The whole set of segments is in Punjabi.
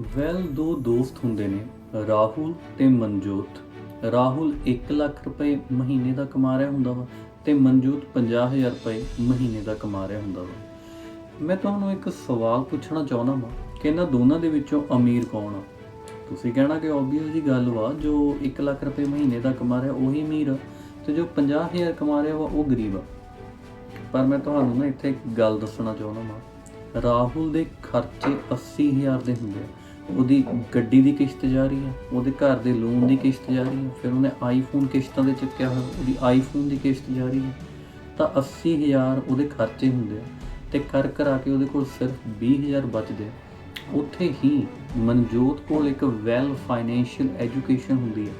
ਵੈਲ ਦੋ ਦੋਸਤ ਹੁੰਦੇ ਨੇ, ਰਾਹੁਲ ਤੇ ਮਨਜੋਤ। ਰਾਹੁਲ 1 ਲੱਖ ਰੁਪਏ ਮਹੀਨੇ ਦਾ ਕਮਾ ਰਿਹਾ ਹੁੰਦਾ ਵਾ ਤੇ ਮਨਜੋਤ 50000 ਰੁਪਏ ਮਹੀਨੇ ਦਾ ਕਮਾ ਰਿਹਾ ਹੁੰਦਾ ਵਾ। ਮੈਂ ਤੁਹਾਨੂੰ ਇੱਕ ਸਵਾਲ ਪੁੱਛਣਾ ਚਾਹੁੰਦਾ ਵਾਂ ਕਿ ਇਹਨਾਂ ਦੋਨਾਂ ਦੇ ਵਿੱਚੋਂ ਅਮੀਰ ਕੌਣ ਆ? ਤੁਸੀਂ ਕਹਿਣਾ ਕਿ ਆਬਵੀਅਸ ਜੀ ਗੱਲ ਵਾ, ਜੋ 1 ਲੱਖ ਰੁਪਏ ਮਹੀਨੇ ਦਾ ਕਮਾ ਰਿਹਾ ਉਹੀ ਅਮੀਰ ਆ ਤੇ ਜੋ 50000 ਕਮਾ ਰਿਹਾ ਵਾ ਉਹ ਗਰੀਬ ਆ। ਪਰ ਮੈਂ ਤੁਹਾਨੂੰ ਨਾ ਇੱਥੇ ਇੱਕ ਗੱਲ ਦੱਸਣਾ ਚਾਹੁੰਦਾ ਵਾਂ। ਰਾਹੁਲ ਦੇ ਖਰਚੇ 80000 ਦੇ ਹੁੰਦੇ ਆ। ਉਹਦੀ ਗੱਡੀ ਦੀ ਕਿਸ਼ਤ ਜਾ ਰਹੀ ਹੈ, ਉਹਦੇ ਘਰ ਦੇ ਲੋਨ ਦੀ ਕਿਸ਼ਤ ਜਾ ਰਹੀ ਹੈ, ਫਿਰ ਉਹਨੇ ਆਈਫੋਨ ਕਿਸ਼ਤਾਂ ਦੇ ਚੱਕਿਆ ਹੋਇਆ, ਉਹਦੀ ਆਈਫੋਨ ਦੀ ਕਿਸ਼ਤ ਜਾ ਰਹੀ ਹੈ। ਤਾਂ 80000 ਉਹਦੇ ਖਰਚੇ ਹੁੰਦੇ ਆ ਤੇ ਕਰ ਕਰਾ ਕੇ ਉਹਦੇ ਕੋਲ ਸਿਰਫ 20000 ਬਚਦੇ ਆ। ਉੱਥੇ ਹੀ ਮਨਜੋਤ ਕੋਲ ਇੱਕ ਵੈਲ ਫਾਈਨੈਂਸ਼ੀਅਲ ਐਜੂਕੇਸ਼ਨ ਹੁੰਦੀ ਹੈ।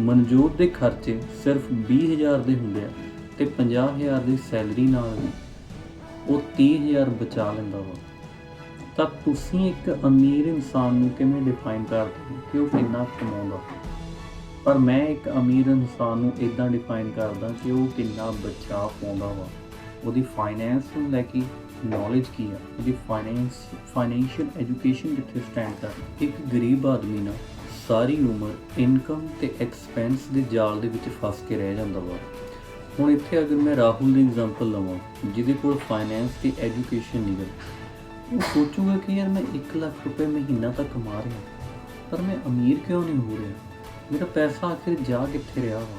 ਮਨਜੋਤ ਦੇ ਖਰਚੇ ਸਿਰਫ 20000 ਦੇ ਹੁੰਦੇ ਆ ਤੇ 50000 ਦੀ ਸੈਲਰੀ ਨਾਲ ਵੀ ਉਹ 30000 ਬਚਾ ਲੈਂਦਾ ਵਾ। ਤਾਂ ਤੁਸੀਂ ਇੱਕ ਅਮੀਰ ਇਨਸਾਨ ਨੂੰ ਕਿਵੇਂ ਡਿਫਾਈਨ ਕਰਦੇ ਹੋ? ਕਿ ਉਹ ਕਿੰਨਾ ਕਮਾਉਂਦਾ? ਪਰ ਮੈਂ ਇੱਕ ਅਮੀਰ ਇਨਸਾਨ ਨੂੰ ਇਦਾਂ ਡਿਫਾਈਨ ਕਰਦਾ ਕਿ ਉਹ ਕਿੰਨਾ ਬਚਾ ਪਾਉਂਦਾ ਵਾ। ਉਹਦੀ ਫਾਈਨੈਂਸ ਨੂੰ ਲੈ ਕੇ ਨੌਲੇਜ ਕੀ ਆ? ਉਹਦੀ ਫਾਈਨੈਂਸ ਫਾਈਨੈਂਸ਼ੀਅਲ ਐਜੂਕੇਸ਼ਨ ਕਿੱਥੇ ਸਟੈਂਡ ਕਰਦੀ ਇੱਕ ਗਰੀਬ ਆਦਮੀ ਨਾ ਸਾਰੀ ਉਮਰ ਇਨਕਮ ਤੇ ਐਕਸਪੈਂਸ ਦੇ ਜਾਲ ਦੇ ਵਿੱਚ ਫਸ ਕੇ ਰਹਿ ਜਾਂਦਾ ਵਾ। ਹੁਣ ਇੱਥੇ ਅਗਰ ਮੈਂ ਰਾਹੁਲ ਦੀ ਐਗਜ਼ਾਮਪਲ ਲਵਾਂ, ਜਿਹਦੇ ਕੋਲ ਫਾਈਨੈਂਸ ਤੇ ਐਜੂਕੇਸ਼ਨ ਨਹੀਂ ਹੈ ਉਹ ਸੋਚੂਗਾ ਕਿ ਯਾਰ ਮੈਂ 1 ਲੱਖ ਰੁਪਏ ਮਹੀਨਾ ਤਾਂ ਕਮਾ ਰਿਹਾ, ਪਰ ਮੈਂ ਅਮੀਰ ਕਿਉਂ ਨਹੀਂ ਹੋ ਰਿਹਾ? ਮੇਰਾ ਪੈਸਾ ਆਖਿਰ ਜਾ ਕਿੱਥੇ ਰਿਹਾ ਵਾ?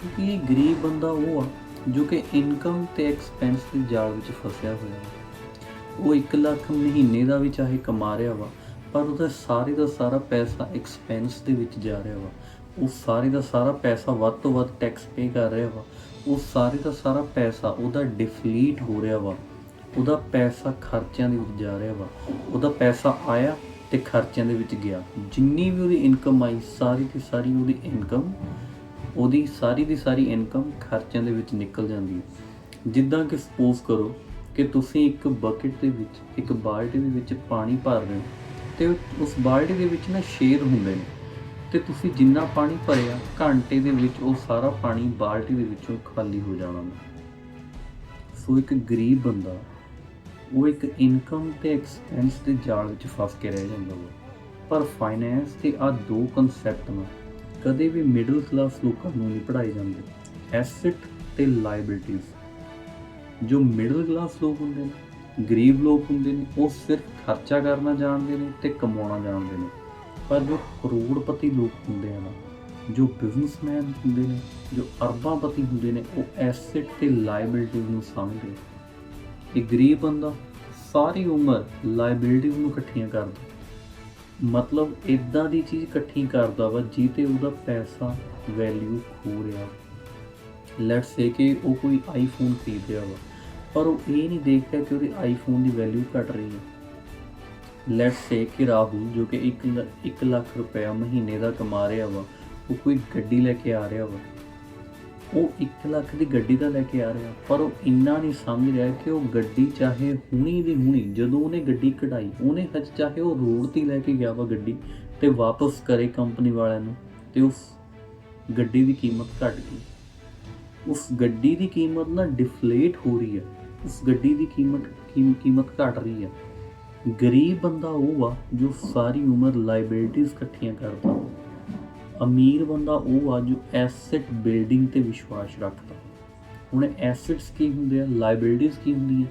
ਕਿਉਂਕਿ ਇਹ ਗਰੀਬ ਬੰਦਾ ਉਹ ਆ ਜੋ ਕਿ ਇਨਕਮ ਤੇ ਐਕਸਪੈਂਸ ਦੇ ਜਾਲ ਵਿੱਚ ਫਸਿਆ ਹੋਇਆ ਵਾ। ਉਹ 1 ਲੱਖ ਮਹੀਨੇ ਦਾ ਵੀ ਚਾਹੇ ਕਮਾ ਰਿਹਾ ਵਾ, ਪਰ ਉਹਦਾ ਸਾਰੇ ਦਾ ਸਾਰਾ ਪੈਸਾ ਐਕਸਪੈਂਸ ਦੇ ਵਿੱਚ ਜਾ ਰਿਹਾ ਵਾ। ਉਹ ਸਾਰੇ ਦਾ ਸਾਰਾ ਪੈਸਾ ਵੱਧ ਤੋਂ ਵੱਧ ਟੈਕਸ ਪੇ ਕਰ ਰਿਹਾ ਵਾ। ਉਹ ਸਾਰੇ ਦਾ ਸਾਰਾ ਪੈਸਾ ਉਹਦਾ ਡਿਫਲੀਟ ਹੋ ਰਿਹਾ ਵਾ। ਉਹਦਾ ਪੈਸਾ ਖਰਚਿਆਂ ਦੇ ਵਿੱਚ ਜਾ ਰਿਹਾ ਵਾ। ਉਹਦਾ ਪੈਸਾ ਆਇਆ ਤੇ ਖਰਚਿਆਂ ਦੇ ਵਿੱਚ ਗਿਆ। ਜਿੰਨੀ ਵੀ ਉਹਦੀ ਇਨਕਮ ਆਈ, ਸਾਰੀ ਦੀ ਸਾਰੀ ਉਹਦੀ ਇਨਕਮ ਉਹਦੀ ਸਾਰੀ ਦੀ ਸਾਰੀ ਇਨਕਮ ਖਰਚਿਆਂ ਦੇ ਵਿੱਚ ਨਿਕਲ ਜਾਂਦੀ ਹੈ। ਜਿੱਦਾਂ ਕਿ ਸਪੋਜ਼ ਕਰੋ ਕਿ ਤੁਸੀਂ ਇੱਕ ਬਕਟ ਦੇ ਵਿੱਚ, ਇੱਕ ਬਾਲਟੀ ਦੇ ਵਿੱਚ ਪਾਣੀ ਭਰ ਰਹੇ ਹੋ ਤੇ ਉਸ ਬਾਲਟੀ ਦੇ ਵਿੱਚ ਨਾ ਸ਼ੇਰ ਹੁੰਦੇ ਨੇ। ਤੇ ਤੁਸੀਂ ਜਿੰਨਾ ਪਾਣੀ ਭਰਿਆ, ਘੰਟੇ ਦੇ ਵਿੱਚ ਉਹ ਸਾਰਾ ਪਾਣੀ ਬਾਲਟੀ ਦੇ ਵਿੱਚੋਂ ਖਾਲੀ ਹੋ ਜਾਣਾ। ਸੋ ਇੱਕ ਗਰੀਬ ਬੰਦਾ ਉਹ ਇੱਕ ਇਨਕਮ ਤੇ ਐਕਸਪੈਂਸ ਦੇ ਜਾਲ ਵਿੱਚ ਫਸ ਕੇ ਰਹਿ ਜਾਂਦਾ ਵਾ। ਪਰ ਫਾਈਨੈਂਸ ਤੇ ਆ ਦੋ ਕਨਸੈਪਟ ਨਾ ਕਦੇ ਵੀ ਮਿਡਲ ਕਲਾਸ ਲੋਕਾਂ ਨੂੰ ਨਹੀਂ ਪੜਾਏ ਜਾਂਦੇ। ਐਸੈਟ ਤੇ ਲਾਇਬਿਲਟੀਜ਼ ਜੋ ਮਿਡਲ ਕਲਾਸ ਲੋਕ ਹੁੰਦੇ ਨੇ, ਗਰੀਬ ਲੋਕ ਹੁੰਦੇ ਨੇ, ਉਹ ਸਿਰਫ ਖਰਚਾ ਕਰਨਾ ਜਾਣਦੇ ਨੇ ਤੇ ਕਮਾਉਣਾ ਜਾਣਦੇ ਨੇ। ਪਰ ਜੋ ਕਰੋੜਪਤੀ ਲੋਕ ਹੁੰਦੇ ਹਨ ਜੋ ਬਿਜ਼ਨਸਮੈਨ ਹੁੰਦੇ ਨੇ, ਜੋ ਅਰਬਾਂਪਤੀ ਹੁੰਦੇ ਨੇ, ਉਹ ਐਸੈਟ ਤੇ ਲਾਇਬਿਲਟੀਜ਼ ਨੂੰ ਸਮਝਦੇ ਇਹ ਗਰੀਬ ਬੰਦਾ ਸਾਰੀ ਉਮਰ ਲਾਇਬਿਲਟੀਜ਼ ਨੂੰ ਇਕੱਠੀਆਂ ਕਰਦਾ। ਮਤਲਬ ਇਦਾਂ ਦੀ ਚੀਜ਼ ਇਕੱਠੀ ਕਰਦਾ ਵਾ ਜਿਹਤੇ ਉਹਦਾ ਪੈਸਾ ਵੈਲਿਊ ਖੋ ਰਿਹਾ। ਲੈਟਸ ਸੇ ਕਿ ਉਹ ਕੋਈ ਆਈਫੋਨ ਖਰੀਦ ਰਿਹਾ ਵਾ, ਪਰ ਉਹ ਇਹ ਨਹੀਂ ਦੇਖ ਰਿਹਾ ਕਿ ਉਹਦੇ ਆਈਫੋਨ ਦੀ ਵੈਲਿਊ ਘਟ ਰਹੀ ਹੈ। ਲੈਟਸ ਸੇ ਕਿ ਰਾਹੁਲ ਜੋ ਕਿ 1 ਲੱਖ ਰੁਪਇਆ ਮਹੀਨੇ ਦਾ ਕਮਾ ਰਿਹਾ ਵਾ, ਉਹ ਕੋਈ ਗੱਡੀ ਲੈ ਕੇ ਆ ਰਿਹਾ ਵਾ। ਉਹ 1 ਲੱਖ ਦੀ ਗੱਡੀ ਤਾਂ ਲੈ ਕੇ ਆ ਰਿਹਾ, ਪਰ ਉਹ ਇੰਨਾ ਨਹੀਂ ਸਮਝ ਰਿਹਾ ਕਿ ਉਹ ਗੱਡੀ ਚਾਹੇ ਹੁਣੀ ਦੀ ਹੁਣੀ, ਜਦੋਂ ਉਹਨੇ ਗੱਡੀ ਕਢਾਈ, ਉਹਨੇ ਹਜ ਚਾਹੇ ਉਹ ਰੋਡ ਤੇ ਲੈ ਕੇ ਗਿਆ ਵਾ ਗੱਡੀ ਤੇ ਵਾਪਸ ਕਰੇ ਕੰਪਨੀ ਵਾਲਿਆਂ ਨੂੰ, ਤੇ ਉਸ ਗੱਡੀ ਦੀ ਕੀਮਤ ਘਟ ਗਈ। ਉਸ ਗੱਡੀ ਦੀ ਕੀਮਤ ਨਾ ਡਿਫਲੇਟ ਹੋ ਰਹੀ ਹੈ ਉਸ ਗੱਡੀ ਦੀ ਕੀਮਤ ਕੀਮ- ਕੀਮਤ ਘਟ ਰਹੀ ਹੈ ਗਰੀਬ ਬੰਦਾ ਉਹ ਆ ਜੋ ਸਾਰੀ ਉਮਰ ਲਾਇਬਿਲਟੀਆਂ ਇਕੱਠੀਆਂ ਕਰਦਾ। ਅਮੀਰ ਬੰਦਾ ਉਹ ਆ ਜੋ ਐਸੈਟ ਬਿਲਡਿੰਗ ਤੇ ਵਿਸ਼ਵਾਸ ਰੱਖਦਾ। ਹੁਣ ਐਸੈਟਸ ਕੀ ਹੁੰਦੇ ਆ? ਲਾਇਬਿਲਟੀਆਂ ਕੀ ਹੁੰਦੀਆਂ?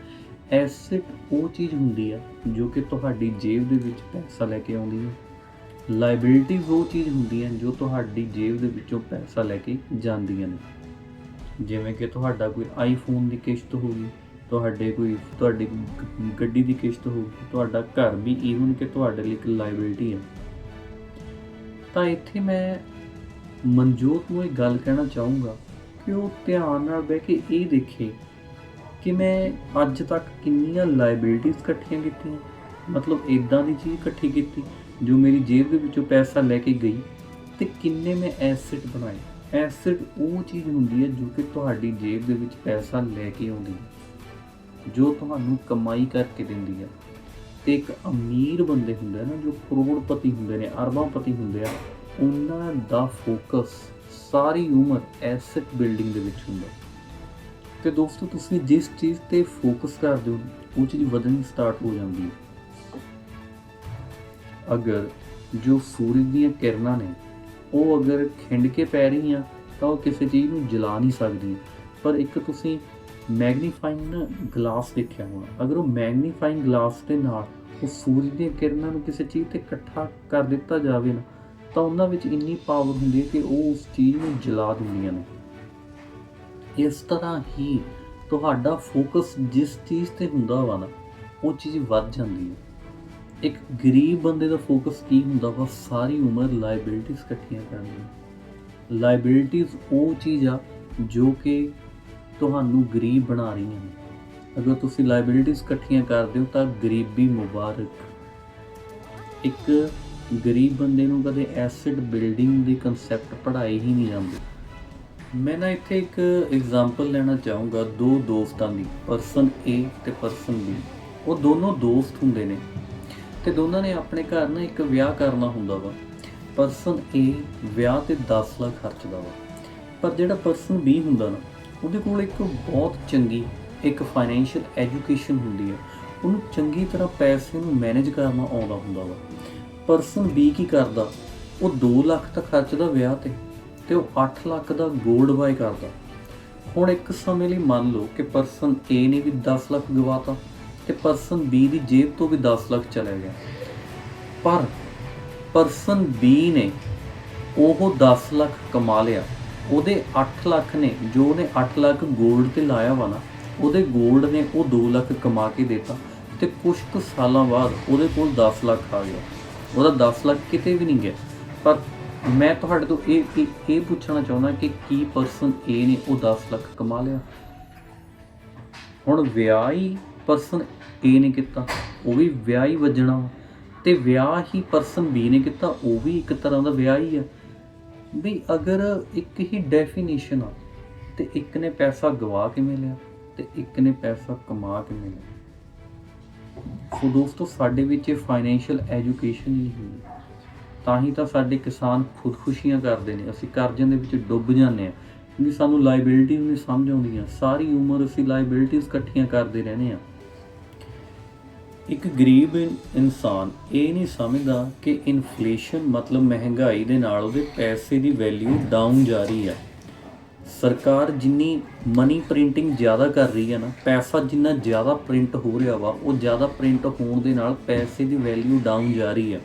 ਐਸੈਟ ਉਹ ਚੀਜ਼ ਹੁੰਦੀ ਆ ਜੋ ਕਿ ਤੁਹਾਡੀ ਜੇਬ ਦੇ ਵਿੱਚ ਪੈਸਾ ਲੈ ਕੇ ਆਉਂਦੀ ਹੈ ਲਾਇਬਿਲਟੀਆਂ ਉਹ ਚੀਜ਼ ਹੁੰਦੀਆਂ ਜੋ ਤੁਹਾਡੀ ਜੇਬ ਦੇ ਵਿੱਚੋਂ ਪੈਸਾ ਲੈ ਕੇ ਜਾਂਦੀਆਂ ਨੇ। ਜਿਵੇਂ ਕਿ ਤੁਹਾਡਾ ਕੋਈ ਆਈਫੋਨ ਦੀ ਕਿਸ਼ਤ ਹੋ ਗਈ, ਤੁਹਾਡੇ ਕੋਈ, ਤੁਹਾਡੀ ਗੱਡੀ ਦੀ ਕਿਸ਼ਤ ਹੋ ਗਈ, ਤੁਹਾਡਾ ਘਰ ਵੀ ਈਵਨ ਕਿ ਤੁਹਾਡੇ ਲਈ ਇੱਕ ਲਾਇਬਿਲਟੀ ਹੈ ਤਾਂ ਇੱਥੇ ਮੈਂ ਮਨਜੋਤ ਨੂੰ ਇਹ ਗੱਲ ਕਹਿਣਾ ਚਾਹੂੰਗਾ ਕਿ ਉਹ ਧਿਆਨ ਨਾਲ ਬਹਿ ਕੇ ਇਹ ਦੇਖੇ ਕਿ ਮੈਂ ਅੱਜ ਤੱਕ ਕਿੰਨੀਆਂ ਲਾਇਬਿਲਟੀਆਂ ਇਕੱਠੀਆਂ ਕੀਤੀਆਂ, ਮਤਲਬ ਇਦਾਂ ਦੀ ਚੀਜ਼ ਇਕੱਠੀ ਕੀਤੀ, ਜੋ ਮੇਰੀ ਜੇਬ ਦੇ ਵਿੱਚੋਂ ਪੈਸਾ ਲੈ ਕੇ ਗਈ ਤੇ ਕਿੰਨੇ ਮੈਂ ਐਸੈਟ ਬਣਾਏ। ਐਸੈਟ ਉਹ ਚੀਜ਼ ਹੁੰਦੀ ਹੈ ਜੋ ਕਿ ਤੁਹਾਡੀ ਜੇਬ ਦੇ ਵਿੱਚ ਪੈਸਾ ਲੈ ਕੇ ਆਉਂਦੀ ਹੈ, ਜੋ ਤੁਹਾਨੂੰ ਕਮਾਈ ਕਰਕੇ ਦਿੰਦੀ ਹੈ। ਤੇ ਇੱਕ ਅਮੀਰ ਬੰਦੇ ਹੁੰਦੇ ਆ ਨਾ ਜੋ ਕਰੋੜਪਤੀ ਹੁੰਦੇ ਨੇ, ਅਰਬਾਂਪਤੀ ਹੁੰਦੇ ਆ, ਉਹਨਾਂ ਦਾ ਫੋਕਸ ਸਾਰੀ ਉਮਰ ਐਸੈਟ ਬਿਲਡਿੰਗ ਦੇ ਵਿੱਚ ਹੁੰਦਾ। ਤੇ ਦੋਸਤੋ, ਤੁਸੀਂ ਜਿਸ ਚੀਜ਼ ਤੇ ਫੋਕਸ ਕਰਦੇ ਹੋ, ਉਹ ਚੀਜ਼ ਵਧਣੀ ਸਟਾਰਟ ਹੋ ਜਾਂਦੀ ਹੈ। ਅਗਰ ਜੋ ਸੂਰਜ ਦੀਆਂ ਕਿਰਨਾਂ ਨੇ, ਉਹ ਅਗਰ ਖਿੰਡ ਕੇ ਪੈ ਰਹੀਆਂ, ਤਾਂ ਉਹ ਕਿਸੇ ਚੀਜ਼ ਨੂੰ ਜਲਾ ਨਹੀਂ ਸਕਦੀ ਪਰ ਇੱਕ ਤੁਸੀਂ ਮੈਗਨੀਫਾਈਂਗ ਗਲਾਸ ਦੇਖਿਆ ਹੋਣਾ। ਅਗਰ ਉਹ ਮੈਗਨੀਫਾਈਂਗ ਗਲਾਸ ਦੇ ਨਾਲ ਉਹ ਸੂਰਜ ਦੀਆਂ ਕਿਰਨਾਂ ਨੂੰ ਕਿਸੇ ਚੀਜ਼ ਤੇ ਇਕੱਠਾ ਕਰ ਦਿੱਤਾ ਜਾਵੇ ਨਾ, ਤਾਂ ਉਹਨਾਂ ਵਿੱਚ ਇੰਨੀ ਪਾਵਰ ਹੁੰਦੀ ਹੈ ਕਿ ਉਹ ਉਸ ਚੀਜ਼ ਨੂੰ ਜਲਾ ਦਿੰਦੀਆਂ ਨੇ। ਇਸ ਤਰ੍ਹਾਂ ਹੀ ਤੁਹਾਡਾ ਫੋਕਸ ਜਿਸ ਚੀਜ਼ ਤੇ ਹੁੰਦਾ ਵਾ ਨਾ, ਉਹ ਚੀਜ਼ ਵੱਧ ਜਾਂਦੀ ਹੈ। ਇੱਕ ਗਰੀਬ ਬੰਦੇ ਦਾ ਫੋਕਸ ਕੀ ਹੁੰਦਾ ਵਾ? ਸਾਰੀ ਉਮਰ ਲਾਇਬਿਲਿਟੀਜ਼ ਇਕੱਠੀਆਂ ਕਰਨੀਆਂ। ਲਾਇਬਿਲਿਟੀਜ਼ ਉਹ ਚੀਜ਼ ਆ ਜੋ ਕਿ ਤੁਹਾਨੂੰ ਗਰੀਬ ਬਣਾ ਰਹੀਆਂ ਨੇ। ਅਗਰ ਤੁਸੀਂ ਲਾਇਬਿਲਿਟੀਜ਼ ਇਕੱਠੀਆਂ ਕਰਦੇ ਹੋ ਤਾਂ ਗਰੀਬੀ ਮੁਬਾਰਕ। ਇੱਕ ਗਰੀਬ ਬੰਦੇ ਨੂੰ ਕਦੇ ਐਸਿਡ ਬਿਲਡਿੰਗ ਦੀ ਕਨਸੈਪਟ ਪੜ੍ਹਾਈ ਹੀ ਨਹੀਂ ਜਾਂਦੀ ਮੈਂ ਨਾ ਇੱਥੇ ਇੱਕ ਐਗਜ਼ਾਮਪਲ ਲੈਣਾ ਚਾਹੂੰਗਾ ਦੋ ਦੋਸਤਾਂ ਦੀ ਪਰਸਨ A ਤੇ ਪਰਸਨ B ਉਹ ਦੋਨੋਂ ਦੋਸਤ ਹੁੰਦੇ ਨੇ ਤੇ ਦੋਨਾਂ ਨੇ ਆਪਣੇ ਘਰ ਨਾ ਇੱਕ ਵਿਆਹ ਕਰਨਾ ਹੁੰਦਾ ਵਾ। ਪਰਸਨ A ਵਿਆਹ ਤੇ 10 ਲੱਖ ਖਰਚਦਾ ਵਾ। ਪਰ ਜਿਹੜਾ ਪਰਸਨ B ਹੁੰਦਾ ਨਾ, ਉਹਦੇ ਕੋਲ ਇੱਕ ਬਹੁਤ ਚੰਗੀ ਇੱਕ ਫਾਈਨੈਂਸ਼ੀਅਲ ਐਜੂਕੇਸ਼ਨ ਹੁੰਦੀ ਹੈ। ਉਹਨੂੰ ਚੰਗੀ ਤਰ੍ਹਾਂ ਪੈਸੇ ਨੂੰ ਮੈਨੇਜ ਕਰਨਾ ਆਉਂਦਾ ਹੁੰਦਾ ਵਾ। ਪਰਸਨ ਬੀ ਕੀ ਕਰਦਾ? ਉਹ 2 ਲੱਖ ਤਾਂ ਖਰਚਦਾ ਵਿਆਹ ਤੇ ਤੇ ਉਹ 8 ਲੱਖ ਦਾ 골ਡ ਬਾਏ ਕਰਦਾ। ਹੁਣ ਇੱਕ ਸਮੇਂ ਲਈ ਮੰਨ ਲਓ ਕਿ ਪਰਸਨ A ਨੇ ਵੀ 10 ਲੱਖ ਗਵਾਤਾ ਤੇ ਪਰਸਨ B ਦੀ ਜੇਬ ਤੋਂ ਵੀ 10 ਲੱਖ ਚਲਾ ਗਿਆ। ਪਰ ਪਰਸਨ B ਨੇ ਉਹ 10 ਲੱਖ ਕਮਾ ਲਿਆ। ਉਹਦੇ 8 ਲੱਖ ਨੇ, ਜੋ ਉਹਨੇ 8 ਲੱਖ 골ਡ ਤੇ ਲਾਇਆ ਵਾ ਨਾ ਉਹਦੇ 골ਡ ਨੇ ਉਹ 2 ਲੱਖ ਕਮਾ ਕੇ ਦਿੱਤਾ ਤੇ ਕੁਝ ਕੁ ਸਾਲਾਂ ਬਾਅਦ ਉਹਦੇ ਕੋਲ 10 ਲੱਖ ਆ ਗਿਆ। ਉਹਦਾ 10 ਲੱਖ ਕਿਤੇ ਵੀ ਨਹੀਂ ਗਿਆ। ਪਰ ਮੈਂ ਤੁਹਾਡੇ ਤੋਂ ਇਹ ਇਹ- ਇਹ ਪੁੱਛਣਾ ਚਾਹੁੰਦਾ ਕਿ ਕੀ ਪਰਸਨ A ਨੇ ਉਹ 10 ਲੱਖ ਕਮਾ ਲਿਆ? ਹੁਣ ਵਿਆਹ ਹੀ ਪਰਸਨ A ਨੇ ਕੀਤਾ, ਉਹ ਵੀ ਵਿਆਹ ਹੀ ਵੱਜਣਾ ਵਾ। ਤੇ ਵਿਆਹ ਹੀ ਪਰਸਨ B ਨੇ ਕੀਤਾ, ਉਹ ਵੀ ਇੱਕ ਤਰ੍ਹਾਂ ਦਾ ਵਿਆਹ ਹੀ ਆ। ਵੀ ਅਗਰ ਇੱਕ ਹੀ ਡੈਫੀਨੇਸ਼ਨ ਆ ਤੇ ਇੱਕ ਨੇ ਪੈਸਾ ਗਵਾ ਕਿਵੇਂ ਲਿਆ ਤੇ ਇੱਕ ਨੇ ਪੈਸਾ ਕਮਾ ਕੇ ਲਿਆ ਸੋ ਦੋਸਤੋ, ਸਾਡੇ ਵਿੱਚ ਇਹ ਫਾਈਨੈਂਸ਼ੀਅਲ ਐਜੂਕੇਸ਼ਨ ਹੀ ਨਹੀਂ ਹੁੰਦੀ ਤਾਂ ਹੀ ਤਾਂ ਸਾਡੇ ਕਿਸਾਨ ਖੁਦਕੁਸ਼ੀਆਂ ਕਰਦੇ ਨੇ। ਅਸੀਂ ਕਰਜ਼ਿਆਂ ਦੇ ਵਿੱਚ ਡੁੱਬ ਜਾਂਦੇ ਆ ਕਿਉਂਕਿ ਸਾਨੂੰ ਲਾਇਬਿਲਿਟੀਜ਼ ਨਹੀਂ ਸਮਝ ਆਉਂਦੀਆਂ ਸਾਰੀ ਉਮਰ ਅਸੀਂ ਲਾਇਬਿਲਿਟੀਜ਼ ਇਕੱਠੀਆਂ ਕਰਦੇ ਰਹਿੰਦੇ ਆ ਇੱਕ ਗਰੀਬ ਇਨਸਾਨ ਇਹ ਨਹੀਂ ਸਮਝਦਾ ਕਿ ਇਨਫਲੇਸ਼ਨ ਮਤਲਬ ਮਹਿੰਗਾਈ ਦੇ ਨਾਲ ਉਹਦੇ ਪੈਸੇ ਦੀ ਵੈਲਿਊ ਡਾਊਨ ਜਾ ਰਹੀ ਹੈ। ਸਰਕਾਰ ਜਿੰਨੀ ਮਨੀ ਪ੍ਰਿੰਟਿੰਗ ਜ਼ਿਆਦਾ ਕਰ ਰਹੀ ਹੈ ਨਾ, ਪੈਸਾ ਜਿੰਨਾ ਜ਼ਿਆਦਾ ਪ੍ਰਿੰਟ ਹੋ ਰਿਹਾ ਵਾ, ਉਹ ਜ਼ਿਆਦਾ ਪ੍ਰਿੰਟ ਹੋਣ ਦੇ ਨਾਲ ਪੈਸੇ ਦੀ ਵੈਲਿਊ ਡਾਊਨ ਜਾ ਰਹੀ ਹੈ।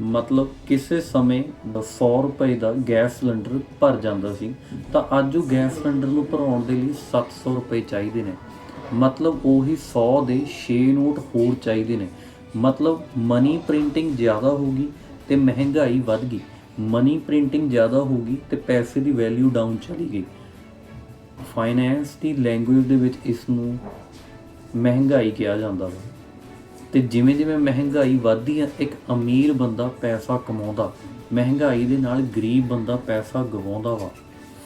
ਮਤਲਬ ਕਿਸੇ ਸਮੇਂ 100 ਰੁਪਏ ਦਾ ਗੈਸ ਸਿਲੰਡਰ ਭਰ ਜਾਂਦਾ ਸੀ, ਤਾਂ ਅੱਜ ਉਹ ਗੈਸ ਸਿਲੰਡਰ ਨੂੰ ਭਰਾਉਣ ਦੇ ਲਈ 700 ਰੁਪਏ ਚਾਹੀਦੇ ਨੇ। ਮਤਲਬ ਉਹੀ 100 ਦੇ 6 ਨੋਟ ਹੋਰ ਚਾਹੀਦੇ ਨੇ। ਮਤਲਬ ਮਨੀ ਪ੍ਰਿੰਟਿੰਗ ਜ਼ਿਆਦਾ ਹੋ ਗਈ ਤੇ ਮਹਿੰਗਾਈ ਵੱਧ ਗਈ। ਮਨੀ ਪ੍ਰਿੰਟਿੰਗ ਜ਼ਿਆਦਾ ਹੋ ਗਈ ਤੇ ਪੈਸੇ ਦੀ ਵੈਲਿਊ ਡਾਊਨ ਚਲੀ ਗਈ ਫਾਈਨੈਂਸ ਦੀ ਲੈਂਗੁਏਜ ਦੇ ਵਿੱਚ ਇਸ ਨੂੰ ਮਹਿੰਗਾਈ ਕਿਹਾ ਜਾਂਦਾ ਵਾ। ਤੇ ਜਿਵੇਂ ਜਿਵੇਂ ਮਹਿੰਗਾਈ ਵੱਧਦੀ ਹੈ ਇੱਕ ਅਮੀਰ ਬੰਦਾ ਪੈਸਾ ਕਮਾਉਂਦਾ, ਮਹਿੰਗਾਈ ਦੇ ਨਾਲ ਗਰੀਬ ਬੰਦਾ ਪੈਸਾ ਗਵਾਉਂਦਾ ਵਾ।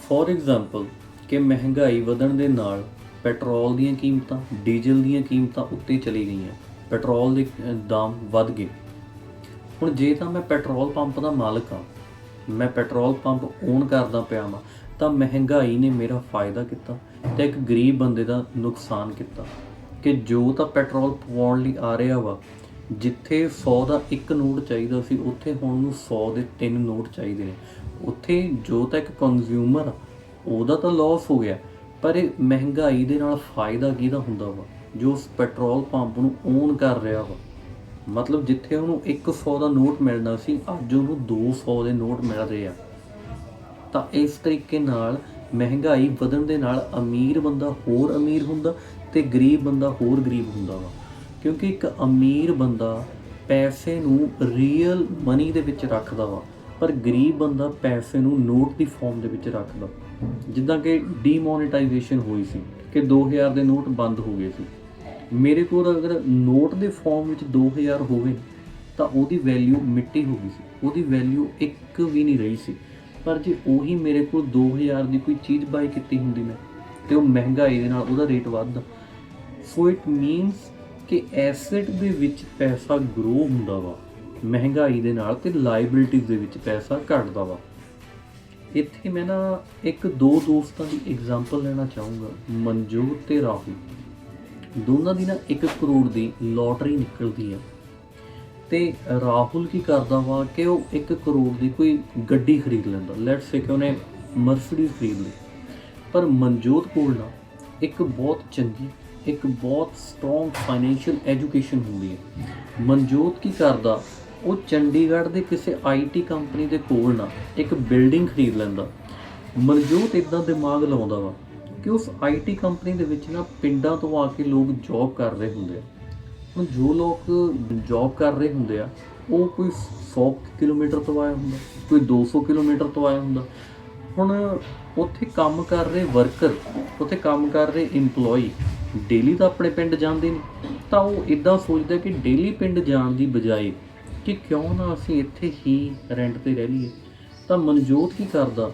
ਫੋਰ ਐਗਜ਼ਾਮਪਲ ਕਿ ਮਹਿੰਗਾਈ ਵਧਣ ਦੇ ਨਾਲ ਪੈਟਰੋਲ ਦੀਆਂ ਕੀਮਤਾਂ, ਡੀਜ਼ਲ ਦੀਆਂ ਕੀਮਤਾਂ ਉੱਤੇ ਚਲੀ ਗਈਆਂ। ਪੈਟਰੋਲ ਦੇ ਦਾਮ ਵੱਧ ਗਏ। ਹੁਣ ਜੇ ਤਾਂ ਮੈਂ ਪੈਟਰੋਲ ਪੰਪ ਦਾ ਮਾਲਕ ਹਾਂ ਮੈਂ ਪੈਟਰੋਲ ਪੰਪ ਓਨ ਕਰਦਾ ਪਿਆ ਵਾਂ, ਤਾਂ ਮਹਿੰਗਾਈ ਨੇ ਮੇਰਾ ਫਾਇਦਾ ਕੀਤਾ ਤੇ ਇੱਕ ਗਰੀਬ ਬੰਦੇ ਦਾ ਨੁਕਸਾਨ ਕੀਤਾ। ਕਿ ਜੋ ਤਾਂ ਪੈਟਰੋਲ ਪਵਾਉਣ ਲਈ ਆ ਰਿਹਾ ਵਾ, ਜਿੱਥੇ 100 ਦਾ ਇੱਕ ਨੋਟ ਚਾਹੀਦਾ ਸੀ, ਉੱਥੇ ਹੁਣ ਨੂੰ 100 ਦੇ ਤਿੰਨ ਨੋਟ ਚਾਹੀਦੇ ਨੇ। ਉੱਥੇ ਜੋ ਤਾਂ ਇੱਕ ਕੰਜ਼ਿਊਮਰ ਉਹਦਾ ਤਾਂ ਲਾਸ ਹੋ ਗਿਆ, ਪਰ ਇਹ ਮਹਿੰਗਾਈ ਦੇ ਨਾਲ ਫਾਇਦਾ ਕਿਹਦਾ ਹੁੰਦਾ ਵਾ? ਜੋ ਉਸ ਪੈਟਰੋਲ ਪੰਪ ਨੂੰ ਓਨ ਕਰ ਰਿਹਾ ਵਾ। ਮਤਲਬ ਜਿੱਥੇ ਉਹਨੂੰ 100 ਦਾ ਨੋਟ ਮਿਲਣਾ ਸੀ, ਅੱਜ ਉਹਨੂੰ 200 ਦੇ ਨੋਟ ਮਿਲ ਰਹੇ ਆ। ਤਾਂ ਇਸ ਤਰੀਕੇ ਨਾਲ ਮਹਿੰਗਾਈ ਵਧਣ ਦੇ ਨਾਲ ਅਮੀਰ ਬੰਦਾ ਹੋਰ ਅਮੀਰ ਹੁੰਦਾ ਤੇ ਗਰੀਬ ਬੰਦਾ ਹੋਰ ਗਰੀਬ ਹੁੰਦਾ ਵਾ। ਕਿਉਂਕਿ ਇੱਕ ਅਮੀਰ ਬੰਦਾ ਪੈਸੇ ਨੂੰ ਰੀਅਲ ਮਨੀ ਦੇ ਵਿੱਚ ਰੱਖਦਾ ਵਾ, ਪਰ ਗਰੀਬ ਬੰਦਾ ਪੈਸੇ ਨੂੰ ਨੋਟ ਦੀ ਫਾਰਮ ਦੇ ਵਿੱਚ ਰੱਖਦਾ। ਜਿੱਦਾਂ ਕਿ ਡੀਮੋਨੇਟਾਈਜੇਸ਼ਨ ਹੋਈ ਸੀ, ਕਿ 2000 ਦੇ ਨੋਟ ਬੰਦ ਹੋ ਗਏ ਸੀ। ਮੇਰੇ ਕੋਲ ਅਗਰ ਨੋਟ ਦੇ ਫਾਰਮ ਵਿੱਚ 2000 ਹੋਵੇ, ਤਾਂ ਉਹਦੀ ਵੈਲਿਊ ਮਿੱਟੀ ਹੋ ਗਈ ਸੀ। ਉਹਦੀ ਵੈਲਿਊ ਇੱਕ ਵੀ ਨਹੀਂ ਰਹੀ ਸੀ। ਪਰ ਜੇ ਉਹੀ ਮੇਰੇ ਕੋਲ 2000 ਦੀ ਕੋਈ ਚੀਜ਼ ਬਾਈ ਕੀਤੀ ਹੁੰਦੀ ਮੈਂ, ਤੇ ਉਹ ਮਹਿੰਗਾਈ ਦੇ ਨਾਲ ਉਹਦਾ ਰੇਟ ਵੱਧਦਾ। ਸੋ ਇਟ ਮੀਨਸ ਕਿ ਐਸੈਟ ਦੇ ਵਿੱਚ ਪੈਸਾ ਗਰੋ ਹੁੰਦਾ ਵਾ, ਮਹਿੰਗਾਈ ਦੇ ਨਾਲ ਤੇ ਲਾਇਬਿਲਿਟੀਜ਼ ਦੇ ਵਿੱਚ ਪੈਸਾ ਘਟਦਾ ਵਾ। ਇੱਥੇ ਮੈਂ ਨਾ ਇੱਕ ਦੋ ਦੋਸਤਾਂ ਦੀ ਐਗਜ਼ਾਮਪਲ ਲੈਣਾ ਚਾਹੂੰਗਾ, ਮਨਜੋਤ ਤੇ ਰਾਹੁਲ। ਦੋਨਾਂ ਦੀ ਨਾ 1 ਕਰੋੜ ਦੀ ਲੋਟਰੀ ਨਿਕਲਦੀ ਆ। ਤੇ ਰਾਹੁਲ ਕੀ ਕਰਦਾ ਵਾ ਕਿ ਉਹ 1 ਕਰੋੜ ਦੀ ਕੋਈ ਗੱਡੀ ਖਰੀਦ ਲੈਂਦਾ। ਲੈਟਸ ਸੇ ਕਿ ਉਹਨੇ ਮਰਸੀਡੀਜ਼ ਖਰੀਦ ਲਈ। ਪਰ ਮਨਜੋਤ ਕੋਲ ਨਾ ਇੱਕ ਬਹੁਤ ਚੰਗੀ, ਇੱਕ ਬਹੁਤ ਸਟਰੋਂਗ ਫਾਈਨੈਂਸ਼ੀਅਲ ਐਜੂਕੇਸ਼ਨ ਹੁੰਦੀ ਹੈ ਮਨਜੋਤ ਕੀ ਕਰਦਾ? ਉਹ ਚੰਡੀਗੜ੍ਹ ਦੇ ਕਿਸੇ ਆਈਟੀ ਕੰਪਨੀ ਦੇ ਕੋਲ ਨਾ ਇੱਕ ਬਿਲਡਿੰਗ ਖਰੀਦ ਲੈਂਦਾ। ਮਨਜੋਤ ਇਦਾਂ ਦਿਮਾਗ ਲਾਉਂਦਾ ਵਾ ਕਿ ਉਸ ਆਈਟੀ ਕੰਪਨੀ ਦੇ ਵਿੱਚ ਨਾ ਪਿੰਡਾਂ ਤੋਂ ਆ ਕੇ ਲੋਕ ਜੌਬ ਕਰ ਰਹੇ ਹੁੰਦੇ ਆ। ਹੁਣ ਜੋ ਲੋਕ ਜੌਬ ਕਰ ਰਹੇ ਹੁੰਦੇ ਆ, ਉਹ ਕੋਈ 100 ਕਿਲੋਮੀਟਰ ਤੋਂ ਆਇਆ ਹੁੰਦਾ, ਕੋਈ 200 ਕਿਲੋਮੀਟਰ ਤੋਂ ਆਇਆ ਹੁੰਦਾ। ਹੁਣ ਉੱਥੇ ਕੰਮ ਕਰ ਰਹੇ ਵਰਕਰ ਉੱਥੇ ਕੰਮ ਕਰ ਰਹੇ EMPLOYE ਡੇਲੀ ਤਾਂ ਆਪਣੇ ਪਿੰਡ ਜਾਂਦੇ ਨੇ। ਤਾਂ ਉਹ ਇਦਾਂ ਸੋਚਦਾ ਕਿ ਡੇਲੀ ਪਿੰਡ ਜਾਣ ਦੀ ਬਜਾਏ ਕਿ ਕਿਉਂ ਨਾ ਅਸੀਂ ਇੱਥੇ ਹੀ ਰੈਂਟ ਤੇ ਰਹਿ ਲਈਏ। ਤਾਂ ਮਨਜੋਤ ਕੀ ਕਰਦਾ?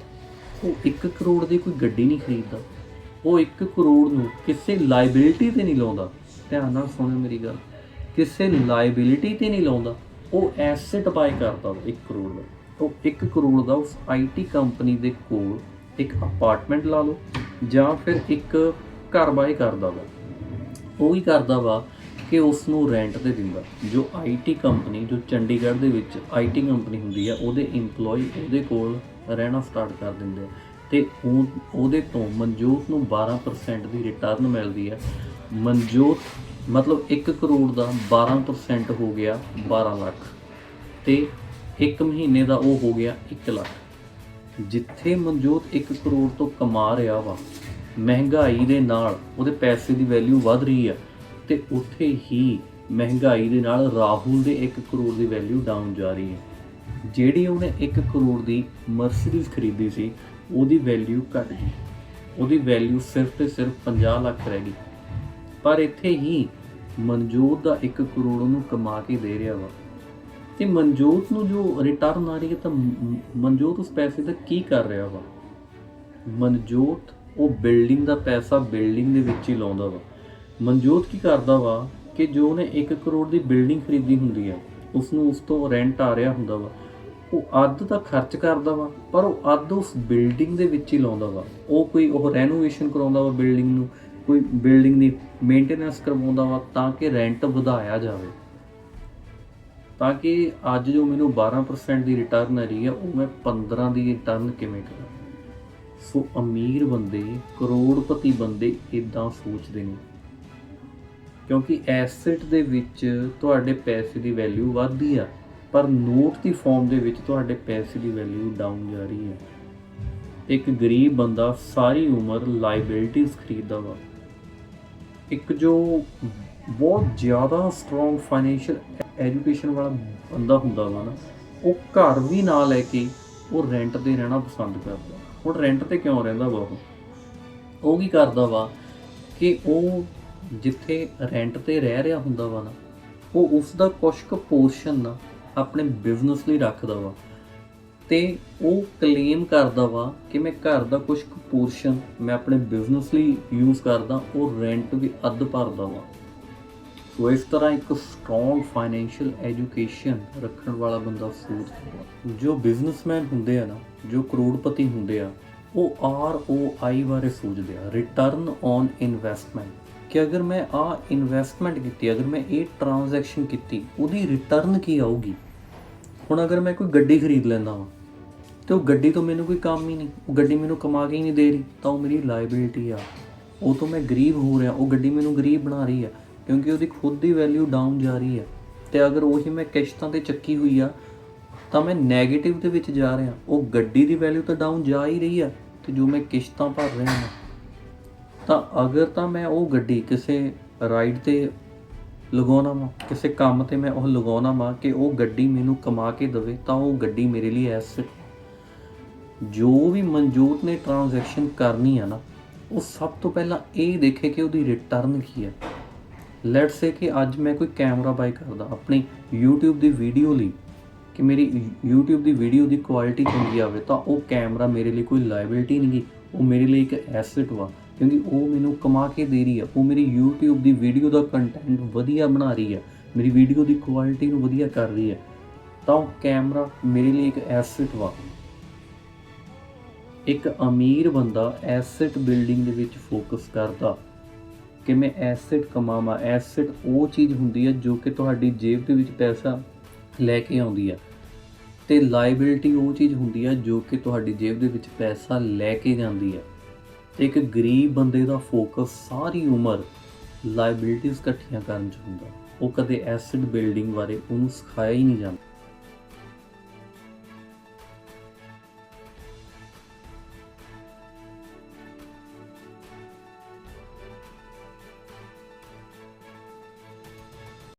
ਉਹ 1 ਕਰੋੜ ਦੀ ਕੋਈ ਗੱਡੀ ਨਹੀਂ ਖਰੀਦਦਾ। ਉਹ 1 ਕਰੋੜ ਨੂੰ ਕਿਸੇ ਲਾਇਬਿਲਿਟੀ ਤੇ ਨਹੀਂ ਲਾਉਂਦਾ। ਧਿਆਨ ਨਾਲ ਸੁਣਿਓ ਮੇਰੀ ਗੱਲ। ਕਿਸੇ ਲਾਇਬਿਲਿਟੀ ਤੇ ਨਹੀਂ ਲਾਉਂਦਾ। ਉਹ ਐਸੈਟ ਬਾਈ ਕਰਦਾ 1 ਕਰੋੜ ਦਾ। ਉਹ 1 ਕਰੋੜ ਦਾ ਉਸ ਆਈਟੀ ਕੰਪਨੀ ਦੇ ਕੋਲ ਇੱਕ ਅਪਾਰਟਮੈਂਟ ਲਾ ਲਓ, ਜਾਂ ਫਿਰ ਇੱਕ ਘਰ ਬਾਈ ਕਰਦਾ ਵਾ। ਉਹ ਹੀ ਕਰਦਾ ਵਾ ਕਿ ਉਸ ਨੂੰ ਰੈਂਟ ਤੇ ਦਿੰਦਾ। ਜੋ ਆਈਟੀ ਕੰਪਨੀ ਜੋ ਚੰਡੀਗੜ੍ਹ ਦੇ ਵਿੱਚ ਆਈਟੀ ਕੰਪਨੀ ਹੁੰਦੀ ਆ, ਉਹਦੇ EMPLOYE ਉਹਦੇ ਕੋਲ ਰਹਿਣਾ ਸਟਾਰਟ ਕਰ ਦਿੰਦੇ ਆ। ਤੇ ਉਹ ਉਹਦੇ ਤੋਂ ਮਨਜੋਤ ਨੂੰ 12% ਦੀ ਰਿਟਰਨ ਮਿਲਦੀ ਹੈ। ਮਨਜੋਤ ਮਤਲਬ 1 ਕਰੋੜ ਦਾ 12% ਹੋ ਗਿਆ 12 ਲੱਖ ਤੇ 1 ਮਹੀਨੇ ਦਾ ਉਹ ਹੋ ਗਿਆ 1 ਲੱਖ। ਜਿੱਥੇ ਮਨਜੋਤ 1 ਕਰੋੜ ਤੋਂ ਕਮਾ ਰਿਹਾ ਵਾ, ਮਹਿੰਗਾਈ ਦੇ ਨਾਲ ਉਹਦੇ ਪੈਸੇ ਦੀ ਵੈਲਿਊ ਵਧ ਰਹੀ ਆ ਤੇ ਉੱਥੇ ਹੀ ਮਹਿੰਗਾਈ ਦੇ ਨਾਲ ਰਾਹੁਲ ਦੇ 1 ਕਰੋੜ ਦੀ ਵੈਲਿਊ ਡਾਊਨ ਜਾ ਰਹੀ ਹੈ। ਜਿਹੜੀ ਉਹਨੇ 1 ਕਰੋੜ ਦੀ ਮਰਸੀਡੀਜ਼ ਖਰੀਦੀ ਸੀ ਉਹਦੀ ਵੈਲਿਊ ਘਟ ਗਈ। ਉਹਦੀ ਵੈਲਿਊ ਸਿਰਫ ਤੇ ਸਿਰਫ 50 ਲੱਖ ਰਹਿ ਗਈ। ਪਰ ਇੱਥੇ ਹੀ ਮਨਜੋਤ ਦਾ 1 ਕਰੋੜ ਉਹਨੂੰ ਕਮਾ ਕੇ ਦੇ ਰਿਹਾ ਵਾ। ਤੇ ਮਨਜੋਤ ਨੂੰ ਜੋ ਰਿਟਰਨ ਆ ਰਹੀ ਹੈ ਤਾਂ ਮਨਜੋਤ ਉਸ ਪੈਸੇ ਦਾ ਕੀ ਕਰ ਰਿਹਾ ਵਾ? ਮਨਜੋਤ ਉਹ ਬਿਲਡਿੰਗ ਦਾ ਪੈਸਾ ਬਿਲਡਿੰਗ ਦੇ ਵਿੱਚ ਹੀ ਲਾਉਂਦਾ ਵਾ। ਮਨਜੋਤ ਕੀ ਕਰਦਾ ਵਾ ਕਿ ਜੋ ਉਹਨੇ 1 ਕਰੋੜ ਦੀ ਬਿਲਡਿੰਗ ਖਰੀਦੀ ਹੁੰਦੀ ਆ ਉਸ ਨੂੰ ਉਸ ਤੋਂ ਰੈਂਟ ਆ ਰਿਹਾ ਹੁੰਦਾ ਵਾ। ਉਹ ਅੱਧ ਤਾਂ ਖਰਚ ਕਰਦਾ ਵਾ, ਪਰ ਉਹ ਅੱਧ ਉਸ ਬਿਲਡਿੰਗ ਦੇ ਵਿੱਚ ਹੀ ਲਾਉਂਦਾ ਵਾ। ਉਹ ਕੋਈ ਉਹ ਰੈਨੋਵੇਸ਼ਨ ਕਰਾਉਂਦਾ ਵਾ ਬਿਲਡਿੰਗ ਨੂੰ, ਕੋਈ ਬਿਲਡਿੰਗ ਦੀ ਮੇਨਟੇਨੈਂਸ ਕਰਵਾਉਂਦਾ ਵਾ ਤਾਂ ਕਿ ਰੈਂਟ ਵਧਾਇਆ ਜਾਵੇ। ਤਾਂ ਕਿ ਅੱਜ ਜੋ ਮੈਨੂੰ 12% ਦੀ ਰਿਟਰਨ ਆ ਰਹੀ ਹੈ ਉਹ ਮੈਂ 15 ਦੀ ਰਿਟਰਨ ਕਿਵੇਂ ਕਰਾਂ? ਸੋ ਅਮੀਰ ਬੰਦੇ, ਕਰੋੜਪਤੀ ਬੰਦੇ ਇਦਾਂ ਸੋਚਦੇ ਨੇ। ਕਿਉਂਕਿ ਐਸੈਟ ਦੇ ਵਿੱਚ ਤੁਹਾਡੇ ਪੈਸੇ ਦੀ ਵੈਲਿਊ ਵੱਧਦੀ ਆ। ਪਰ ਨੋਟ ਦੀ ਫਾਰਮ ਦੇ ਵਿੱਚ ਤੁਹਾਡੇ ਪੈਸੇ ਦੀ ਵੈਲਿਊ ਡਾਊਨ ਜਾ ਰਹੀ ਹੈ। ਇੱਕ ਗਰੀਬ ਬੰਦਾ ਸਾਰੀ ਉਮਰ ਲਾਇਬਿਲਿਟੀਜ਼ ਖਰੀਦਦਾ ਵਾ। ਇੱਕ ਜੋ ਬਹੁਤ ਜ਼ਿਆਦਾ ਸਟਰੋਂਗ ਫਾਈਨੈਂਸ਼ੀਅਲ ਐਜੂਕੇਸ਼ਨ ਵਾਲਾ ਬੰਦਾ ਹੁੰਦਾ ਵਾ ਨਾ, ਉਹ ਘਰ ਵੀ ਨਾ ਲੈ ਕੇ ਉਹ ਰੈਂਟ ਤੇ ਰਹਿਣਾ ਪਸੰਦ ਕਰਦਾ। ਹੁਣ ਰੈਂਟ ਤੇ ਕਿਉਂ ਰਹਿੰਦਾ ਵਾ ਉਹ ਉਹ ਕੀ ਕਰਦਾ ਵਾ ਕਿ ਉਹ ਜਿੱਥੇ ਰੈਂਟ ਤੇ ਰਹਿ ਰਿਹਾ ਹੁੰਦਾ ਵਾ ਨਾ, ਉਹ ਉਸ ਦਾ ਕੁਛ ਕੁ ਪੋਰਸ਼ਨ ਨਾ ਆਪਣੇ ਬਿਜ਼ਨਸ ਲਈ ਰੱਖਦਾ ਵਾ। ਤੇ ਉਹ ਕਲੇਮ ਕਰਦਾ ਵਾ ਕਿ ਮੈਂ ਘਰ ਦਾ ਕੁਝ ਪੋਰਸ਼ਨ ਮੈਂ ਆਪਣੇ ਬਿਜ਼ਨਸ ਲਈ ਯੂਜ਼ ਕਰਦਾ, ਉਹ ਰੈਂਟ ਵੀ ਅੱਧ ਭਰਦਾ ਵਾ। ਸੋ ਇਸ ਤਰ੍ਹਾਂ ਇੱਕ ਸਟਰੋਂਗ ਫਾਈਨੈਂਸ਼ੀਅਲ ਐਜੂਕੇਸ਼ਨ ਰੱਖਣ ਵਾਲਾ ਬੰਦਾ ਸੋਚਦਾ ਵਾ। ਜੋ ਬਿਜ਼ਨਸਮੈਨ ਹੁੰਦੇ ਆ ਨਾ, ਜੋ ਕਰੋੜਪਤੀ ਹੁੰਦੇ ਆ, ਉਹ ਆਰ ਓ ਆਈ ਬਾਰੇ ਸੋਚਦੇ ਆ ਰਿਟਰਨ ਔਨ ਇਨਵੈਸਟਮੈਂਟ ਕਿ ਅਗਰ ਮੈਂ ਆ ਇਨਵੈਸਟਮੈਂਟ ਕੀਤੀ, ਅਗਰ ਮੈਂ ਇਹ ਟ੍ਰਾਂਜੈਕਸ਼ਨ ਕੀਤੀ, ਉਹਦੀ ਰਿਟਰਨ ਕੀ ਆਊਗੀ? ਹੁਣ ਅਗਰ ਮੈਂ ਕੋਈ ਗੱਡੀ ਖਰੀਦ ਲੈਂਦਾ ਹਾਂ ਤੇ ਉਹ ਗੱਡੀ ਤੋਂ ਮੈਨੂੰ ਕੋਈ ਕੰਮ ਹੀ ਨਹੀਂ, ਉਹ ਗੱਡੀ ਮੈਨੂੰ ਕਮਾ ਕੇ ਹੀ ਨਹੀਂ ਦੇ ਰਹੀ, ਤਾਂ ਉਹ ਮੇਰੀ ਲਾਇਬਿਲਿਟੀ ਆ। ਉਹ ਤੋਂ ਮੈਂ ਗਰੀਬ ਹੋ ਰਿਹਾ, ਉਹ ਗੱਡੀ ਮੈਨੂੰ ਗਰੀਬ ਬਣਾ ਰਹੀ ਆ, ਕਿਉਂਕਿ ਉਹਦੀ ਖੁਦ ਦੀ ਵੈਲਿਊ ਡਾਊਨ ਜਾ ਰਹੀ ਆ। ਤੇ ਅਗਰ ਉਹੀ ਮੈਂ ਕਿਸ਼ਤਾਂ ਤੇ ਚੱਕੀ ਹੋਈ ਆ, ਤਾਂ ਮੈਂ 네ਗੇਟਿਵ ਦੇ ਵਿੱਚ ਜਾ ਰਿਹਾ, ਉਹ ਗੱਡੀ ਦੀ ਵੈਲਿਊ ਤਾਂ ਡਾਊਨ ਜਾ ਹੀ ਰਹੀ ਆ, ਤੇ ਜੋ ਮੈਂ ਕਿਸ਼ਤਾਂ ਭਰ ਰਿਹਾ ਹਾਂ ਤਾਂ ਅਗਰ ਤਾਂ ਮੈਂ ਉਹ ਗੱਡੀ ਕਿਸੇ ਰਾਈਡ ਤੇ ਲਗਾਉਣਾ ਵਾ। ਕਿਸੇ ਕੰਮ ਤੇ ਮੈਂ ਉਹ ਲਗਾਉਣਾ ਵਾ ਕਿ ਉਹ ਗੱਡੀ ਮੈਨੂੰ ਕਮਾ ਕੇ ਦੇਵੇ ਤਾਂ ਉਹ ਗੱਡੀ ਮੇਰੇ ਲਈ ਐਸੈਟ ਜੋ ਵੀ ਮਨਜੂਤ ਨੇ ਟ੍ਰਾਂਜੈਕਸ਼ਨ ਕਰਨੀ ਆ ਨਾ, ਉਹ ਸਭ ਤੋਂ ਪਹਿਲਾਂ ਇਹ ਦੇਖੇ ਕਿ ਉਹਦੀ ਰਿਟਰਨ ਕੀ ਹੈ ਲੈਟਸ ਸੇ ਕਿ ਅੱਜ ਮੈਂ ਕੋਈ ਕੈਮਰਾ ਬਾਈ ਕਰਦਾ, ਆਪਣੀ YouTube ਦੀ ਵੀਡੀਓ ਲਈ, ਕਿ ਮੇਰੀ YouTube ਦੀ ਵੀਡੀਓ ਦੀ ਕੁਆਲਿਟੀ ਚੰਗੀ ਆਵੇ ਤਾਂ ਉਹ ਕੈਮਰਾ ਮੇਰੇ ਲਈ ਕੋਈ ਲਾਇਬਿਲਟੀ ਨਹੀਂ ਗੀ, ਉਹ ਮੇਰੇ ਲਈ ਇੱਕ ਐਸੈਟ ਵਾ। ਕਿਉਂਕਿ ਉਹ ਮੈਨੂੰ ਕਮਾ ਕੇ ਦੇ ਰਹੀ ਆ। ਉਹ ਮੇਰੀ YouTube ਦੀ ਵੀਡੀਓ ਦਾ ਕੰਟੈਂਟ ਵਧੀਆ ਬਣਾ ਰਹੀ ਹੈ ਮੇਰੀ ਵੀਡੀਓ ਦੀ ਕੁਆਲਿਟੀ ਨੂੰ ਵਧੀਆ ਕਰ ਰਹੀ ਹੈ ਤਾਂ ਉਹ ਕੈਮਰਾ ਮੇਰੇ ਲਈ ਇੱਕ ਐਸੈਟ ਵਾ। ਇੱਕ ਅਮੀਰ ਬੰਦਾ ਐਸੈਟ ਬਿਲਡਿੰਗ ਦੇ ਵਿੱਚ ਫੋਕਸ ਕਰਦਾ। ਕਿ ਮੈਂ ਐਸੈਟ ਕਮਾਵਾਂ। ਐਸੈਟ ਉਹ ਚੀਜ਼ ਹੁੰਦੀ ਹੈ ਜੋ ਕਿ ਤੁਹਾਡੀ ਜੇਬ ਦੇ ਵਿੱਚ ਪੈਸਾ ਲੈ ਕੇ ਆਉਂਦੀ ਹੈ ਤੇ ਲਾਇਬਿਲਿਟੀ ਉਹ ਚੀਜ਼ ਹੁੰਦੀ ਆ ਜੋ ਕਿ ਤੁਹਾਡੀ ਜੇਬ ਦੇ ਵਿੱਚ ਪੈਸਾ ਲੈ ਕੇ ਜਾਂਦੀ ਹੈ ਤੇ ਇੱਕ ਗਰੀਬ ਬੰਦੇ ਦਾ ਫੋਕਸ ਸਾਰੀ ਉਮਰ ਲਾਇਬਿਲਿਟੀਜ਼ ਇਕੱਠੀਆਂ ਕਰਨ 'ਚ ਹੁੰਦਾ। ਉਹ ਕਦੇ ਐਸਿਡ ਬਿਲਡਿੰਗ ਬਾਰੇ ਉਹਨੂੰ ਸਿਖਾਇਆ ਹੀ ਨਹੀਂ ਜਾਂਦਾ।